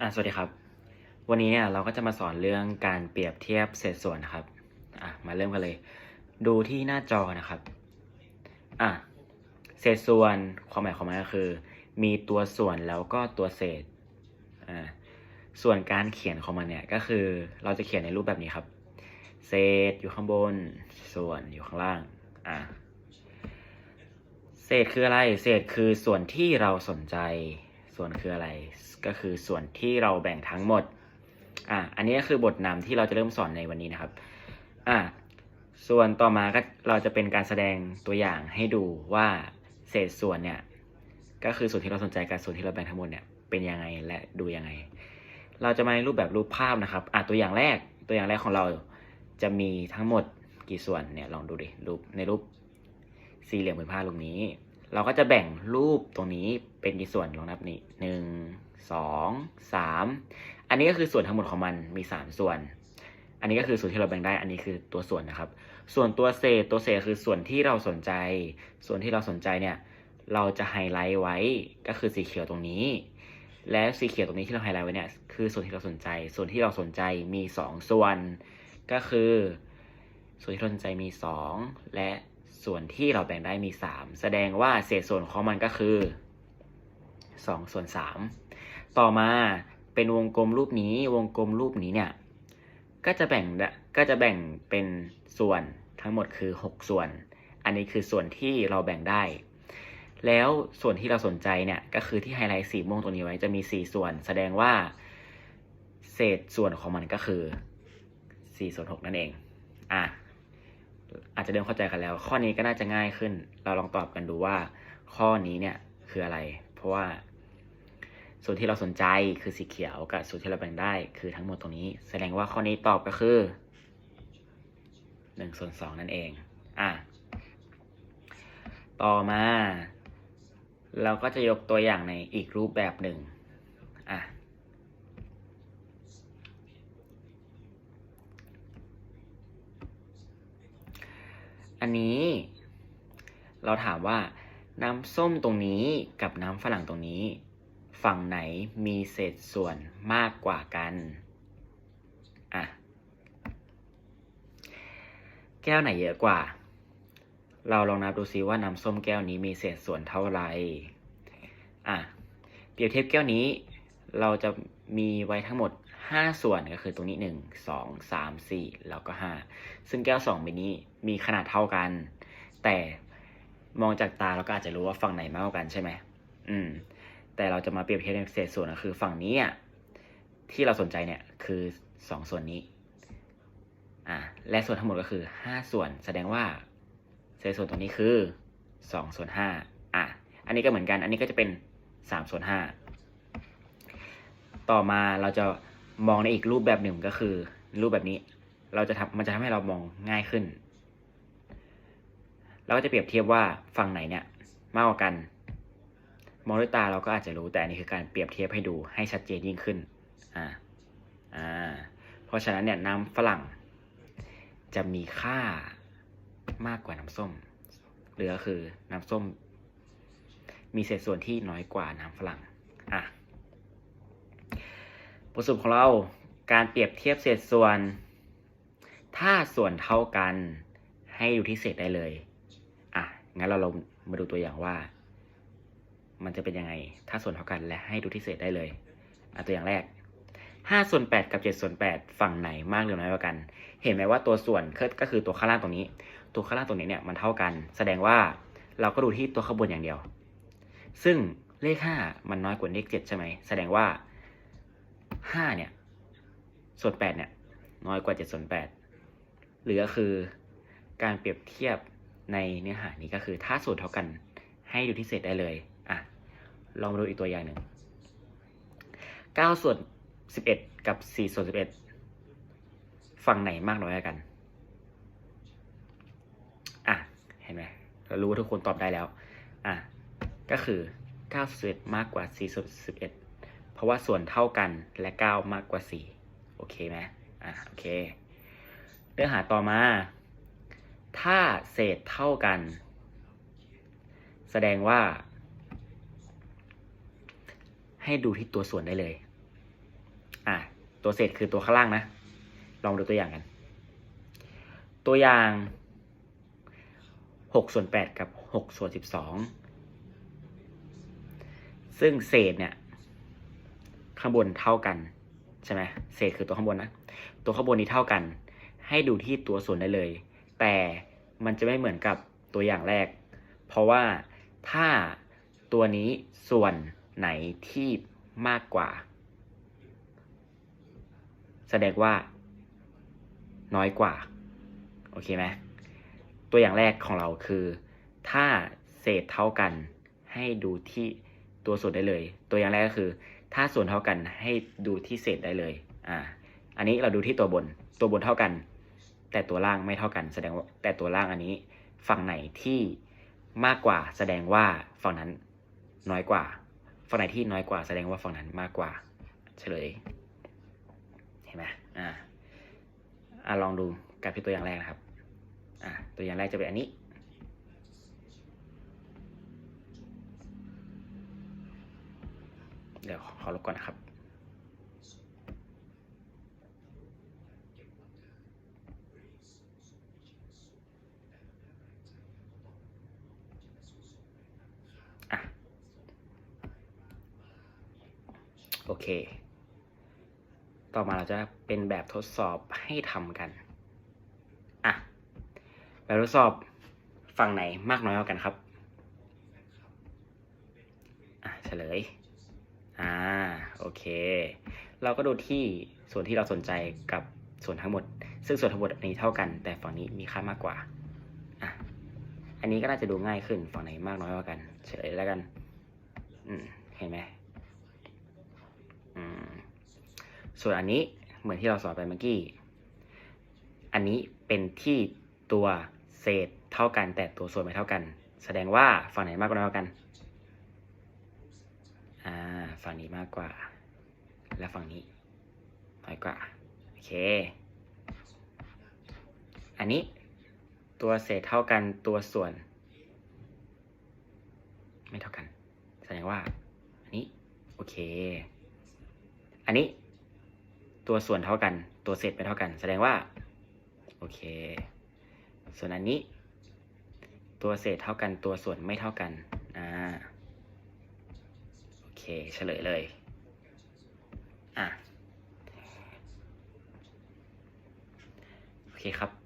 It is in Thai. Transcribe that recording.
อะสวัสดีครับ วันนี้เนี่ยเราก็จะมาสอนเรื่องการเปรียบเทียบเศษส่วนนะครับอะมาเริ่มกันเลย ดูที่หน้าจอนะครับอะเศษส่วนความหมายของมันก็คือ มีตัวส่วนแล้วก็ตัวเศษอ่าส่วนการเขียนของมันเนี่ยก็คือเราจะเขียนในรูปแบบนี้ครับ เศษอยู่ข้างบน ส่วนอยู่ข้างล่างอะเศษคืออะไร เศษคือส่วนที่เราสนใจ ส่วนคืออะไร ก็คือส่วนที่เราแบ่งทั้งหมด อะอันนี้ก็คือบทนำที่เราจะเริ่มสอนในวันนี้นะครับ อะส่วนต่อมาก็เราจะเป็นการแสดงตัวอย่างให้ดูว่าเศษส่วนเนี่ย ก็คือส่วนที่เราสนใจกับส่วนที่เราแบ่งทั้งหมดเนี่ยเป็นยังไงและดูยังไง เราจะมาในรูปแบบรูปภาพนะครับ อะตัวอย่างแรกตัวอย่างแรกของเราจะมีทั้งหมดกี่ส่วนเนี่ยลองดูดิรูปในรูปสี่เหลี่ยมผืนผ้าลูกนี้ เราก็จะแบ่งรูปตรงนี้เป็นกี่ส่วนลองนับนี่หนึ่งสองสามอันนี้ก็คือส่วนทั้งหมดของมันมีสามส่วน อันนี้ก็คือส่วนที่เราแบ่งได้ อันนี้คือตัวส่วนนะครับ ส่วนตัวเศษตัวเศษคือส่วนที่เราสนใจ ส่วนที่เราสนใจเนี่ยเราจะไฮไลท์ไว้ก็คือสีเขียวตรงนี้ และสีเขียวตรงนี้ที่เราไฮไลท์ไว้เนี่ยคือส่วนที่เราสนใจ ส่วนที่เราสนใจมีสองส่วน ก็คือ ส่วนที่เราสนใจมีสองและ ส่วนที่เราแบ่งได้มีสามแสดงว่าเศษส่วนของมันก็คือสองส่วนสามต่อมาเป็นวงกลมรูปนี้วงกลมรูปนี้เนี่ย ก็จะแบ่งก็จะแบ่งเป็นส่วนทั้งหมดคือ 6 ส่วน อันนี้คือส่วนที่เราแบ่งได้ แล้วส่วนที่เราสนใจเนี่ยก็คือที่ไฮไลท์สีม่วงตรงนี้ไว้จะมี 4 ส่วน แสดงว่า เศษส่วนของมันก็คือ4ส่วน6นั่นเองอะ อาจจะเริ่มเข้าใจกันแล้ว ข้อนี้ก็น่าจะง่ายขึ้น เราลองตอบกันดูว่า ข้อนี้เนี่ยคืออะไร เพราะว่าส่วนที่เราสนใจคือสีเขียวกับส่วนที่เราแบ่งได้คือทั้งหมดตรงนี้ แสดงว่าข้อนี้ตอบก็คือหนึ่งส่วนสองนั่นเอง อะ ต่อมา เราก็จะยกตัวอย่างในอีกรูปแบบหนึ่ง อะ อันนี้ เราถามว่าน้ำส้มตรงนี้กับน้ำฝรั่งตรงนี้ ฝั่งไหนมีเศษส่วนมากกว่ากันอะแก้วไหนเยอะกว่า เราลองนับดูซิว่าน้ำส้มแก้วนี้มีเศษส่วนเท่าไหร่อะเปรียบเทียบแก้วนี้ เราจะมีไว้ทั้งหมด 5 ส่วนก็คือตรงนี้ 1 2 3 4 แล้วก็ 5 ซึ่งแก้ว2ใบนี้มีขนาดเท่ากัน แต่มองจากตาเราก็อาจจะรู้ว่าฝั่งไหนมากกว่ากันใช่ไหมอืม แต่เราจะมาเปรียบเทียบในเศษส่วนก็คือฝั่งนี้อะที่เราสนใจเนี่ยคือสองส่วนนี้ อ่า และส่วนทั้งหมดก็คือห้าส่วน แสดงว่าเศษส่วนตรงนี้คือสองส่วนห้าอะ อันนี้ก็เหมือนกัน อันนี้ก็จะเป็นสามส่วนห้าต่อมาเราจะ มองในอีกรูปแบบหนึ่งก็คือ รูปแบบนี้ เราจะทำมันจะทำให้เรามองง่ายขึ้น เราก็จะเปรียบเทียบว่าฝั่งไหนเนี่ยมากกว่ากัน มองด้วยตาเราก็อาจจะรู้แต่อันนี้คือการเปรียบเทียบให้ดูให้ชัดเจนยิ่งขึ้น อ่า อ่า เพราะฉะนั้นเนี่ยน้ำฝรั่ง จะมีค่ามากกว่าน้ำส้มหรือก็คือน้ำส้ม มีเศษส่วนที่น้อยกว่าน้ำฝรั่ง อะ บทสรุปของเราการเปรียบเทียบเศษส่วน ถ้าส่วนเท่ากันให้ดูที่เศษได้เลย อะ งั้นเราลองมาดูตัวอย่างว่า มันจะเป็นยังไง ถ้าส่วนเท่ากันและให้ดูที่เศษได้เลย อะตัวอย่างแรก5ส่วน8กับ7ส่วน8ฝั่งไหนมากหรือน้อยกว่ากัน เห็นไหมว่าตัวส่วนก็คือตัวข้างล่างตรงนี้ ตัวข้างล่างตรงนี้เนี่ยมันเท่ากัน แสดงว่าเราก็ดูที่ตัวข้างบนอย่างเดียว ซึ่งเลข5มันน้อยกว่าเลข7ใช่ไหม แสดงว่า 5เนี่ย ส่วน8เนี่ย น้อยกว่า7ส่วน8หรือก็คือการเปรียบเทียบในเนื้อหานี้ก็คือถ้าส่วนเท่ากันให้ดูที่เศษได้เลย อะ ลองมาดูอีกตัวอย่างหนึ่ง9ส่วน11กับ4ส่วน11ฝั่งไหนมากน้อยกัน อะ เห็นไหมเรารู้ว่าทุกคนตอบได้แล้ว อะ ก็คือ9ส่วนมากกว่า4ส่วน11เอ็ด พราะว่าส่วนเท่ากันและ 9 มากกว่า 4 โอเคไหมอะโอเค เนื้อหาต่อมา ถ้าเศษเท่ากัน แสดงว่า ให้ดูที่ตัวส่วนได้เลย อะตัวเศษคือตัวข้างล่างนะ ลองดูตัวอย่างกัน ตัวอย่างหกส่วนแปดกับหกส่วนสิบสองซึ่งเศษเนี่ย ข้างบนเท่ากันใช่ไหมเศษคือตัวข้างบนนะ ตัวข้างบนนี้เท่ากัน ให้ดูที่ตัวส่วนได้เลย แต่มันจะไม่เหมือนกับตัวอย่างแรก เพราะว่าถ้าตัวนี้ส่วนไหนที่มากกว่า แสดงว่า น้อยกว่า โอเคไหมตัวอย่างแรกของเราคือ ถ้าเศษเท่ากัน ให้ดูที่ตัวส่วนได้เลย ตัวอย่างแรกก็คือ ถ้าส่วนเท่ากันให้ดูที่เศษได้เลย อ่า อันนี้เราดูที่ตัวบน ตัวบนเท่ากัน แต่ตัวล่างไม่เท่ากัน แสดงว่าแต่ตัวล่างอันนี้ ฝั่งไหนที่มากกว่า แสดงว่าฝั่งนั้นน้อยกว่า ฝั่งไหนที่น้อยกว่า แสดงว่าฝั่งนั้นมากกว่า เฉลย เห็นไหมอ่าอ่าลองดูกับที่ตัวอย่างแรกนะครับ อ่าตัวอย่างแรกจะเป็นอันนี้ เดี๋ยวขอลบก่อนนะครับโอเค ต่อมาเราจะเป็นแบบทดสอบให้ทำกัน อะ แบบทดสอบฝั่งไหนมากน้อยกว่ากันครับ อะเฉลย อ่าโอเค เราก็ดูที่ส่วนที่เราสนใจกับส่วนทั้งหมด ซึ่งส่วนทั้งหมดอันนี้เท่ากัน แต่ฝั่งนี้มีค่ามากกว่าอะอันนี้ก็น่าจะดูง่ายขึ้นฝั่งไหนมากน้อยกว่ากัน เฉลยแล้วกันอืมเห็นไหมอืมส่วนอันนี้เหมือนที่เราสอนไปเมื่อกี้ อันนี้เป็นที่ตัวเศษเท่ากัน แต่ตัวส่วนไม่เท่ากัน แสดงว่าฝั่งไหนมากกว่าน้อยกว่ากัน ฝั่งนี้มากกว่า และฝั่งนี้น้อยกว่า โอเค อันนี้ตัวเศษเท่ากันตัวส่วน ไม่เท่ากัน แสดงว่า อันนี้ โอเค อันนี้ ตัวส่วนเท่ากัน ตัวเศษไม่เท่ากัน แสดงว่า โอเค ส่วนอันนี้ ตัวเศษเท่ากันตัวส่วนไม่เท่ากัน เคเฉลยเลย อะ โอเคครับ